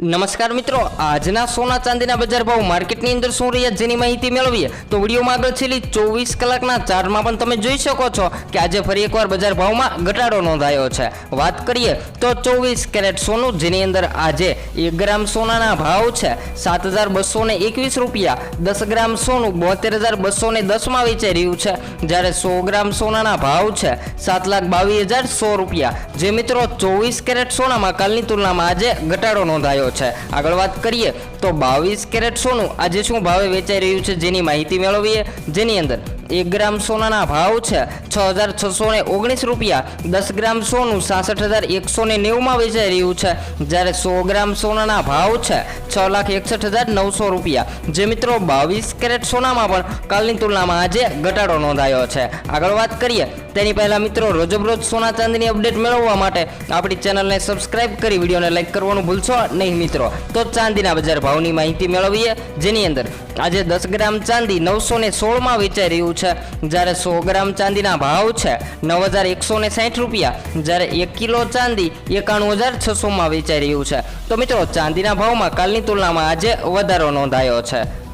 નમસ્કાર મિત્રો, આજના સોના ચાંદીના બજાર ભાવ માર્કેટની અંદર શું રહ્યા જેની માહિતી મેળવીએ, તો વિડીયોમાં આગળ છેલ્લી ચોવીસ કલાકના ચાર્ટમાં પણ તમે જોઈ શકો છો કે આજે ફરી એકવાર બજાર ભાવમાં ઘટાડો નોંધાયો છે. વાત કરીએ, તો ચોવીસ કેરેટ સોનું, જેની અંદર આજે એક ગ્રામ સોનાના ભાવ છે, સાત હજાર બસો ને એકવીસ રૂપિયા. દસ ગ્રામ સોનું, બોતેર હજાર બસો ને દસમાં વેચાઈ રહ્યું છે. જ્યારે સો ગ્રામ સોનાના ભાવ છે, સાત લાખ બાવીસ હજાર સો રૂપિયા. જે મિત્રો, ચોવીસ કેરેટ સોનામાં કાલની તુલનામાં આજે ઘટાડો નોંધાયો છે. આગળ વાત કરીએ તો બાવીસ કેરેટ સોનું આજે શું ભાવે વેચાઈ રહ્યું છે જેની માહિતી મેળવીએ? જેની અંદર એક ગ્રામ સોનાના ભાવ છે છ હજાર છસો ને ઓગણીસ રૂપિયા, દસ ગ્રામ સોનું સાસઠ હજાર એકસો ને નેવુંમાં વેચાઈ રહ્યું છે. જ્યારે સો ગ્રામ સોનાના ભાવ છે છ લાખ એકસઠ હજાર નવસો રૂપિયા. જે મિત્રો બાવીસ કેરેટ સોનામાં પણ કાલની તુલનામાં આજે ઘટાડો નોંધાયો છે. આગળ વાત કરીએ તેની પહેલાં મિત્રો, રોજબરોજ સોના ચાંદીની અપડેટ મેળવવા માટે આપણી ચેનલને સબસ્ક્રાઇબ કરી, વિડીયોને લાઇક કરવાનું ભૂલશો નહીં મિત્રો. તો ચાંદીના બજાર ભાવની માહિતી મેળવીએ, જેની અંદર આજે દસ ગ્રામ ચાંદી નવસો ને સોળમાં વેચાઈ રહ્યું છે. જ્યારે સો ગ્રામ ચાંદીના ભાવ છે નવ હજાર એકસો ને સાઠ રૂપિયા. જ્યારે એક કિલો ચાંદી એકાણું હજાર છસોમાં વેચાઈ રહ્યું છે. તો મિત્રો, ચાંદીના ભાવમાં કાલની તુલનામાં આજે વધારો નોંધાયો છે.